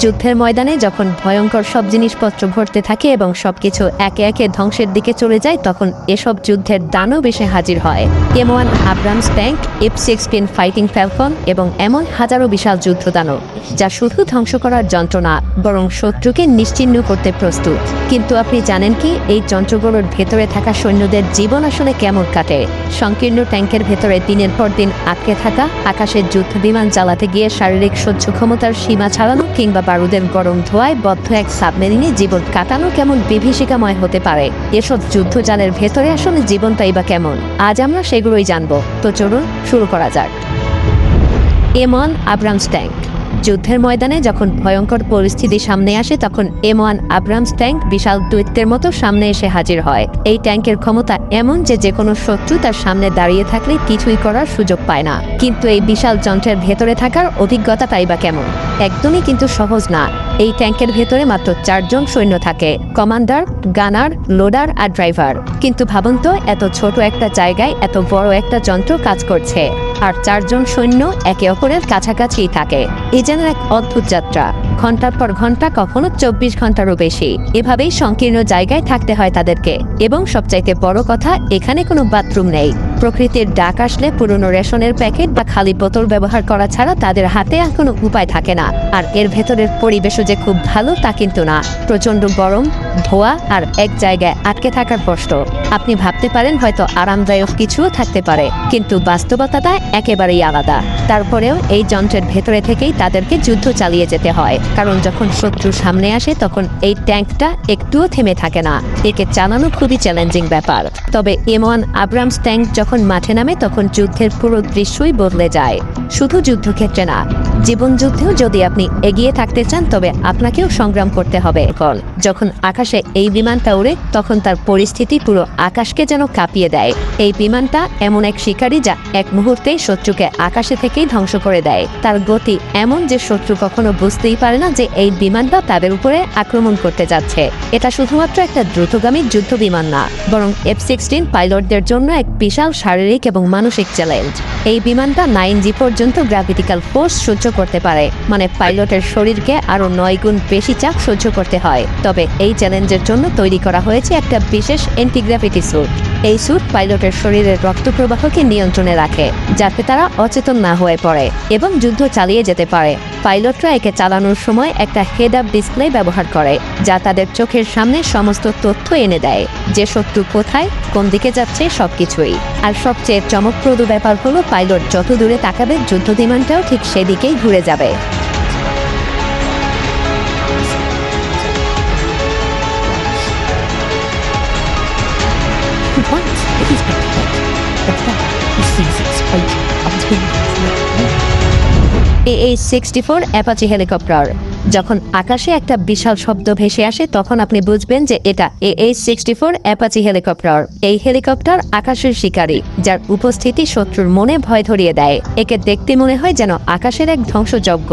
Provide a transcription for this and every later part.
যুদ্ধের ময়দানে যখন ভয়ঙ্কর সব জিনিসপত্র ভরতে থাকে এবং সবকিছু একে একে ধ্বংসের দিকে চলে যায়, তখন এসব যুদ্ধের দানব এসে হাজির হয়। M one Abrams tank F sixteen Fighting Falcon এবং এমন হাজারো বিশাল যুদ্ধ দানব যা শুধু ধ্বংস করার যন্ত্র না বরং শত্রুকে নিশ্চিহ্ন করতে প্রস্তুত। কিন্তু আপনি জানেন কি, এই যন্ত্রগুলোর ভেতরে থাকা সৈন্যদের জীবন আসলে কেমন কাটে? সংকীর্ণ ট্যাঙ্কের ভেতরে দিনের পর দিন আটকে থাকা, আকাশের যুদ্ধ বিমান চালাতে গিয়ে শারীরিক সহ্য ক্ষমতার সীমা ছাড়ানো কিংবা বারুদের গরম ধোয়ায় বদ্ধ এক সাবমেরিনে জীবন কাটানো কেমন বিভীষিকাময় হতে পারে? এসব যুদ্ধজালের ভেতরে আসলে জীবনটাই বা কেমন? আজ আমরা সেগুলোই জানব। তো চলুন শুরু করা যাক। এমন আব্রামস ট্যাঙ্ক। যুদ্ধের ময়দানে যখন ভয়ঙ্কর পরিস্থিতি সামনে আসে, তখন এম ওয়ান আব্রামস ট্যাঙ্ক বিশাল দৈত্যের মতো সামনে এসে হাজির হয়। এই ট্যাঙ্কের ক্ষমতা এমন যে যে কোনো শত্রু তার সামনে দাঁড়িয়ে থাকলে কিছুই করার সুযোগ পায় না। কিন্তু এই বিশাল যন্ত্রের ভেতরে থাকার অভিজ্ঞতা তাই বা কেমন? একদমই কিন্তু সহজ না। এই ট্যাঙ্কের ভেতরে মাত্র চারজন সৈন্য থাকে, কমান্ডার, গানার, লোডার আর ড্রাইভার। কিন্তু ভাবুন তো, এত ছোট একটা জায়গায় এত বড় একটা যন্ত্র কাজ করছে। আর চারজন সৈন্য একে অপরের কাছাকাছিই থাকে। এই যেন এক অদ্ভুত যাত্রা। ঘণ্টার পর ঘণ্টা, কখনো চব্বিশ ঘন্টারও বেশি। এভাবেই সংকীর্ণ জায়গায় থাকতে হয় তাদেরকে। এবং সবচাইতে বড় কথা, এখানে কোনো বাথরুম নেই। প্রকৃতির ডাক আসলে পুরনো রেশনের প্যাকেট বা খালি বোতল ব্যবহার করা ছাড়া তাদের হাতে আর কোনো উপায় থাকে না। আর এর ভেতরের পরিবেশও যে খুব ভালো তা কিন্তু না। প্রচণ্ড গরম, ধোয়া আর এক জায়গায় আটকে থাকার কষ্ট। আপনি ভাবতে পারেন হয়তো আরামদায়ক কিছুও থাকতে পারে, কিন্তু বাস্তবতাটা একেবারেই আলাদা। তারপরেও এই যন্ত্রের ভেতরে থেকেই তাদেরকে যুদ্ধ চালিয়ে যেতে হয়। কারণ যখন শত্রু সামনে আসে, তখন এই ট্যাঙ্কটা একটুও থেমে থাকে না। একে চালানো খুবই চ্যালেঞ্জিং ব্যাপার। তবে এম ওয়ান আব্রামস ট্যাঙ্ক যখন মাঠে নামে তখন যুদ্ধের পুরো দৃশ্যই বদলে যায়। শুধু যুদ্ধক্ষেত্রে না জীবন যুদ্ধেও যদি আপনি এগিয়ে থাকতে চান, তবে আপনাকেও সংগ্রাম করতে হবে। এখন, যখন আকাশে এই বিমানটা উড়ে তখন তার পরিস্থিতি পুরো আকাশকে যেন কাঁপিয়ে দেয়। এই বিমানটা এমন এক শিকারী যা এক মুহূর্তেই শত্রুকে আকাশে থেকেই ধ্বংস করে দেয়। তার গতি এমন যে শত্রু কখনো বুঝতেই পারে না যে এই বিমানটা তাদের উপরে আক্রমণ করতে যাচ্ছে। এটা শুধুমাত্র একটা দ্রুতগামী যুদ্ধ বিমান না, বরং এফ সিক্সটিন পাইলটদের জন্য এক বিশাল শারীরিক এবং মানসিক চ্যালেঞ্জ। এই বিমানটা নাইন জি পর্যন্ত গ্র্যাভিটিক্যাল ফোর্স সহ্য করতে পারে। মানে পাইলটের শরীরকে আরও নয় গুণ বেশি চাপ সহ্য করতে হয়। তবে এই চ্যালেঞ্জের জন্য তৈরি করা হয়েছে একটা বিশেষ অ্যান্টিগ্রাফিটি স্যুট এই স্যুট পাইলটের শরীরের রক্ত প্রবাহকে নিয়ন্ত্রণে রাখে, যাতে তারা অচেতন না হয়ে পড়ে এবং যুদ্ধ চালিয়ে যেতে পারে। পাইলটরা একে চালানোর সময় একটা হেড আপ ডিসপ্লে ব্যবহার করে, যা তাদের চোখের সামনে সমস্ত তথ্য এনে দেয়, যে শত্রু কোথায়, কোন দিকে যাচ্ছে সবকিছুই। আর সবচেয়ে চমকপ্রদ ব্যাপার হলো, পাইলট যত দূরে তাকাবে, যুদ্ধ বিমানটাও ঠিক সেদিকেই ঘুরে যাবে। এই সিক্সটি ফোর অ্যাপাচি হেলিকপ্টার যখন আকাশে একটা বিশাল শব্দ ভেসে আসে, তখন আপনি বুঝবেন যে এটা H sixty four Apache helicopter এই হেলিকপ্টার আকাশের শিকারী, যার উপস্থিতি শত্রুর মনে ভয় ধরিয়ে দেয়। একে দেখতে মনে হয় যেন আকাশের এক ধ্বংসযজ্ঞ।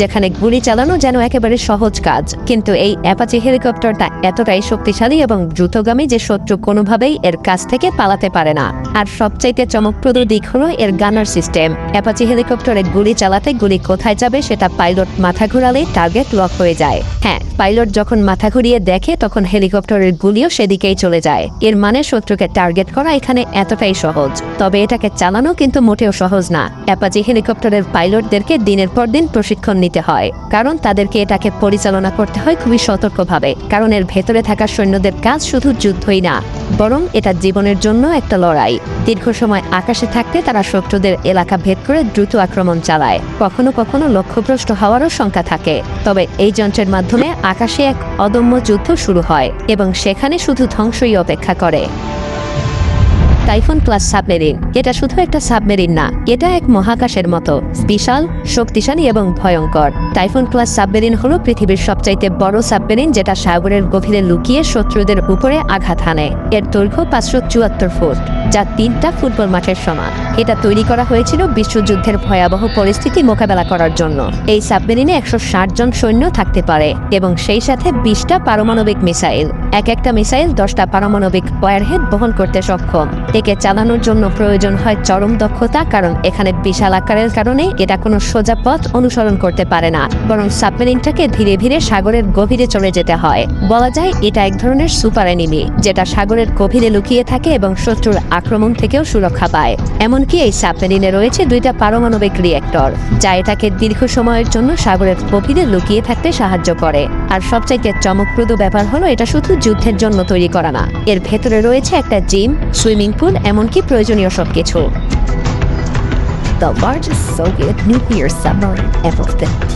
যেখানে গুলি চালানো যেন একেবারে সহজ কাজ। কিন্তু এই অ্যাপাচি হেলিকপ্টারটা এতটাই শক্তিশালী এবং দ্রুতগামী যে শত্রু কোনোভাবেই এর কাছ থেকে পালাতে পারে না। আর সবচাইতে চমকপ্রদ দিক হলো এর গানার সিস্টেম। অ্যাপাচি হেলিকপ্টারে গুলি চালাতে গুলি কোথায় যাবে সেটা পাইলট মাথা ঘুরালে টার্গেট লক হয়ে যায়। হ্যাঁ পাইলট যখন মাথা ঘুরিয়ে দেখে তখন হেলিকপ্টারের গুলিও সেদিকেই চলে যায়। এর মানে শত্রুকে টার্গেট করা এখানে এতটাই সহজ। তবে এটাকে চালানো কিন্তু মোটেও সহজ না। অ্যাপাচি হেলিকপ্টারের পাইলটদেরকে দিনের পর দিন প্রশিক্ষণ নিতে হয়। কারণ তাদেরকে এটাকে পরিচালনা করতে হয় খুবই সতর্কভাবে। কারণ এর ভেতরে থাকা সৈন্যদের কাজ শুধু যুদ্ধই না, বরং এটা জীবনের জন্য একটা লড়াই। দীর্ঘ সময় আকাশে থাকতে তারা শত্রুদের এলাকা ভেদ করে দ্রুত আক্রমণ চালায়। কখনো কখনো লক্ষ্যভ্রষ্ট হওয়ারও শঙ্কা থাকে। তবে এই যন্ত্রের মাধ্যমে আকাশে এক অদম্য যুদ্ধ শুরু হয় এবং সেখানে শুধু ধ্বংসই অপেক্ষা করে। টাইফুন ক্লাস সাবমেরিন এটা শুধু একটা সাবমেরিন না, এটা এক মহাকাশের মতো, বিশাল, শক্তিশালী এবং ভয়ঙ্কর। টাইফুন ক্লাস সাবমেরিন হলো পৃথিবীর সবচাইতে বড় সাবমেরিন যেটা সাগরের গভীরে লুকিয়ে শত্রুদের উপরে আঘাত হানে। এর দৈর্ঘ্য পাঁচশো চুয়াত্তর ফুট, যা তিনটা ফুটবল মাঠের সমান। এটা তৈরি করা হয়েছিল বিশ্বযুদ্ধের ভয়াবহ পরিস্থিতি মোকাবেলা করার জন্য। এই সাবমেরিনে একশো ষাট জন সৈন্য থাকতে পারে, এবং সেই সাথে বিশটা পারমাণবিক মিসাইল। এক একটা মিসাইল দশটা পারমাণবিক ওয়ারহেড বহন করতে সক্ষম। একে চালানোর জন্য প্রয়োজন হয় চরম দক্ষতা, কারণ এখানে বিশাল আকারের কারণে এটা কোনো সোজা পথ অনুসরণ করতে পারে না। বরং সাবমেরিনটাকে ধীরে ধীরে সাগরের গভীরে চলে যেতে হয়। বলা যায় এটা এক ধরনের সুপার এনিমি, যেটা সাগরের গভীরে লুকিয়ে থাকে এবং শত্রুর আক্রমণ থেকেও সুরক্ষা পায়। এমনকি এই সাবমেরিনে রয়েছে দুইটা পারমাণবিক রিয়েক্টর, যা এটাকে দীর্ঘ সময়ের জন্য সাগরের গভীরে লুকিয়ে থাকতে সাহায্য করে। আর সবচাইতে চমকপ্রদ ব্যাপার হলো এটা শুধু যুদ্ধের জন্য তৈরি করা না, এর ভেতরে রয়েছে একটা জিম, সুইমিং পুল এমনকি প্রয়োজনীয় সব কিছু Soviet nuclear submarine ever built.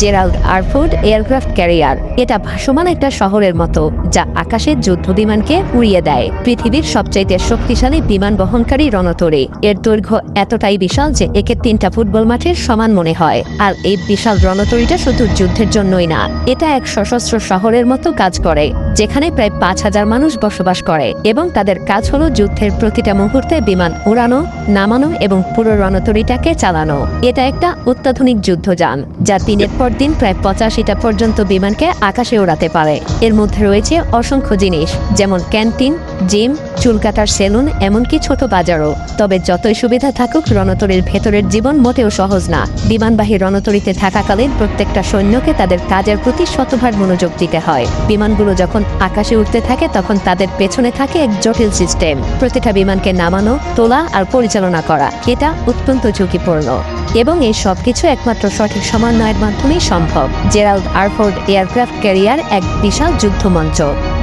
Gerald R Ford aircraft carrier এটা ভাসমান একটা শহরের মতো, যা আকাশের যুদ্ধ বিমানকে উড়িয়ে দেয়, পৃথিবীর সবচাইতে শক্তিশালী বিমান বহনকারী রণতরী। এর দৈর্ঘ্য এতটাই বিশাল যে একে তিনটা ফুটবল মাঠের সমান মনে হয়, আর এই বিশাল রণতরীটা শুধু যুদ্ধের জন্যই না, এটা এক সশস্ত্র শহরের মতো কাজ করে। যেখানে প্রায় পাঁচ হাজার মানুষ বসবাস করে এবং তাদের কাজ হলো যুদ্ধের প্রতিটা মুহূর্তে বিমান উড়ানো, নামানো এবং পুরো রণতরীটাকে চালানো। এটা একটা অত্যাধুনিক যুদ্ধযান যা দিনের পর দিন প্রায় পঁচাশিটা পর্যন্ত বিমানকে আকাশে ওড়াতে পারে। এর মধ্যে রয়েছে অসংখ্য জিনিস, যেমন ক্যান্টিন, জিম, চুল কাটার সেলুন, এমনকি ছোট বাজারও। তবে যতই সুবিধা থাকুক, রণতরীর ভেতরের জীবন মোটেও সহজ না। বিমানবাহী রণতরীতে থাকাকালীন প্রত্যেকটা সৈন্যকে তাদের কাজের প্রতি শতভাগ মনোযোগ দিতে হয়। বিমানগুলো যখন আকাশে উঠতে থাকে, তখন তাদের পেছনে থাকে এক জটিল সিস্টেম। প্রতিটা বিমানকে নামানো, তোলা আর পরিচালনা করা, এটা অত্যন্ত ঝুঁকিপূর্ণ। এবং এই সবকিছু একমাত্র সঠিক সমন্বয়ের মাধ্যমেই সম্ভব। জেরাল্ড আরফোর্ড এয়ারক্রাফট ক্যারিয়ার এক বিশাল যুদ্ধমঞ্চ,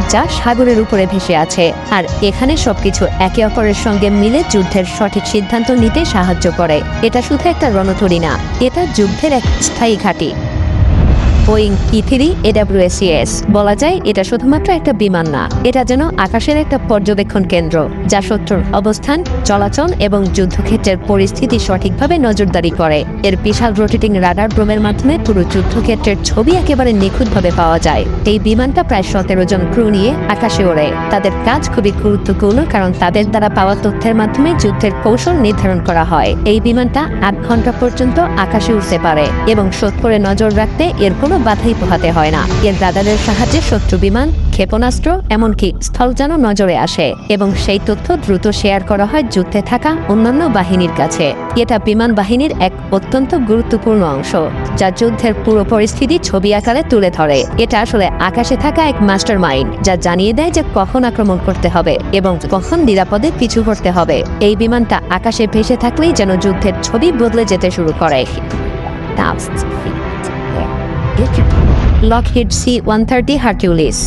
যা সাগরের উপরে ভেসে আছে, আর এখানে সবকিছু একে অপরের সঙ্গে মিলে যুদ্ধের সঠিক সিদ্ধান্ত নিতে সাহায্য করে। এটা শুধু একটা রণতরী না, এটা যুদ্ধের এক স্থায়ী ঘাঁটি। বোয়িং ই থ্রি এডাব্লিউএসিএস বলা যায়, এটা শুধুমাত্র একটা বিমান না, এটা যেন আকাশের একটা পর্যবেক্ষণ কেন্দ্র, যা শত্রুর অবস্থান, চলাচল এবং যুদ্ধক্ষেত্রের পরিস্থিতি সঠিকভাবে নজরদারি করে। এর বিশাল রোটেটিং রাডার ড্রোমের মাধ্যমে পুরো যুদ্ধক্ষেত্রের ছবি একেবারে নিখুঁতভাবে পাওয়া যায়। এই বিমানটা প্রায় সতেরো জন ক্রু নিয়ে আকাশে ওড়ে। তাদের কাজ খুবই গুরুত্বপূর্ণ, কারণ তাদের দ্বারা পাওয়া তথ্যের মাধ্যমে যুদ্ধের কৌশল নির্ধারণ করা হয়। এই বিমানটা আট ঘণ্টা পর্যন্ত আকাশে উঠতে পারে এবং শোধ করে নজর রাখতে এর কোনো বাধাই পোহাতে হয় না। এর রাডারের সাহায্যে শত্রু বিমান, ক্ষেপণাস্ত্র, এমনকি স্থলযানও নজরে আসে এবং সেই তথ্য দ্রুত শেয়ার করা হয় যুদ্ধে থাকা অন্যান্য বাহিনীর কাছে। এটা বিমান বাহিনীর এক অত্যন্ত গুরুত্বপূর্ণ অংশ, যা যুদ্ধের পুরো পরিস্থিতি ছবি আকারে তুলে ধরে। এটা আসলে আকাশে থাকা এক মাস্টার মাইন্ড যা জানিয়ে দেয় যে কখন আক্রমণ করতে হবে এবং কখন নিরাপদে পিছু করতে হবে। এই বিমানটা আকাশে ভেসে থাকলেই যেন যুদ্ধের ছবি বদলে যেতে শুরু করে। That's Lockheed C one thirty Hercules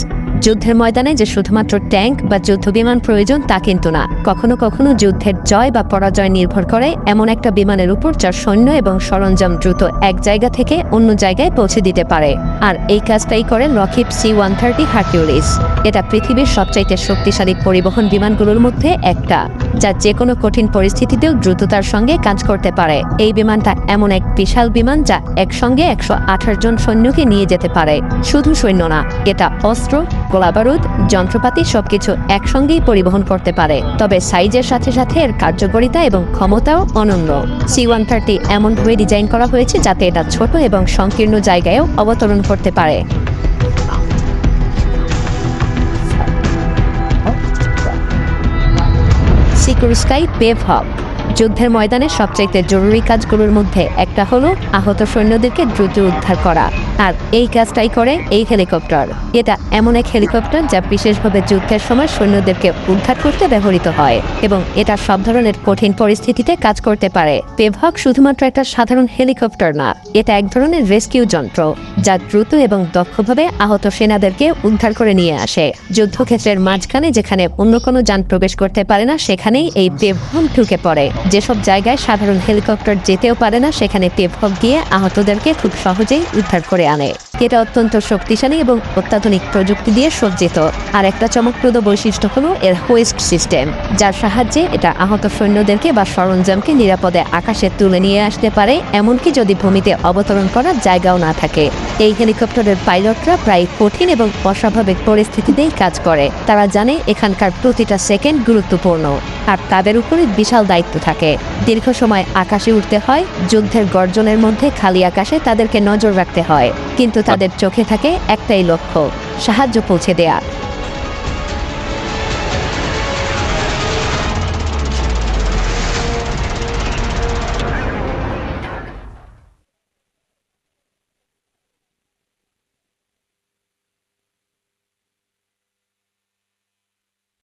যুদ্ধের ময়দানে যে শুধুমাত্র ট্যাঙ্ক বা যুদ্ধ বিমান প্রয়োজন তা কিন্তু না। কখনো কখনো যুদ্ধের জয় বা পরাজয় নির্ভর করে এমন একটা বিমানের উপর যার সৈন্য এবং সরঞ্জাম দ্রুত এক জায়গা থেকে অন্য জায়গায় পৌঁছে দিতে পারে। আর এই কাজটাই করে Lockheed C one thirty Hercules এটা পৃথিবীর সবচাইতে শক্তিশালী পরিবহন বিমানগুলোর মধ্যে একটা, যা যে কোনো কঠিন পরিস্থিতিতেও দ্রুততার সঙ্গে কাজ করতে পারে। এই বিমানটা এমন এক বিশাল বিমান যা একসঙ্গে একশো আঠাশ জন সৈন্যকে নিয়ে যেতে পারে। শুধু সৈন্য না, এটা অস্ত্র গোলাবারুদ, যন্ত্রপাতি সবকিছু একসঙ্গেই পরিবহন করতে পারে। তবে সাইজের সাথে সাথে এর কার্যকারিতা এবং ক্ষমতাও অনন্য। সি ওয়ান থার্টি এমনভাবে ডিজাইন করা হয়েছে যাতে এটা ছোট এবং সংকীর্ণ জায়গায়ও অবতরণ করতে পারে। সিকিউর স্কাই পেভ হক যুদ্ধের ময়দানে সবচাইতে জরুরি কাজগুলোর মধ্যে একটা হলো আহত সৈন্যদেরকে দ্রুত উদ্ধার করা। আর এই কাজটাই করে এই হেলিকপ্টার। এটা এমন এক হেলিকপ্টার যা বিশেষভাবে যুদ্ধের সময় সৈন্যদেরকে উদ্ধার করতে ব্যবহৃত হয় এবং এটা সব ধরনের কঠিন পরিস্থিতিতে কাজ করতে পারে। পেভক শুধুমাত্র একটা সাধারণ হেলিকপ্টার না, এটা এক ধরনের রেস্কিউ যন্ত্র যা দ্রুত এবং দক্ষভাবে আহত সেনাদেরকে উদ্ধার করে নিয়ে আসে। যুদ্ধক্ষেত্রের মাঝখানে যেখানে অন্য কোনো যান প্রবেশ করতে পারে না, সেখানেই এই পেভক ঢুকে পড়ে। যেসব জায়গায় সাধারণ হেলিকপ্টার যেতেও পারে না, সেখানে পেভক দিয়ে আহতদেরকে খুব সহজেই উদ্ধার করে আনে। এটা অত্যন্ত শক্তিশালী এবং অত্যাধুনিক প্রযুক্তি দিয়ে সজ্জিত। আর একটা চমকপ্রদ বৈশিষ্ট্য হলো এর হোয়েস্ট সিস্টেম যার সাহায্যে এটা আহত সৈন্যদেরকে বা সরঞ্জামকে নিরাপদে আকাশে তুলে নিয়ে আসতে পারে, এমনকি যদি ভূমিতে অবতরণ করার জায়গাও না থাকে। এই হেলিকপ্টারের পাইলটরা প্রায় কঠিন এবং অস্বাভাবিক পরিস্থিতিতেই কাজ করে। তারা জানে এখানকার প্রতিটা সেকেন্ড গুরুত্বপূর্ণ, আর তাদের উপরে বিশাল দায়িত্ব থাকে। দীর্ঘ সময় আকাশে উঠতে হয়, যুদ্ধের গর্জনের মধ্যে খালি আকাশে তাদেরকে নজর রাখতে হয়। কিন্তু তাদের চোখে থাকে একটাই লক্ষ্য সাহায্য পৌঁছে দেয়া।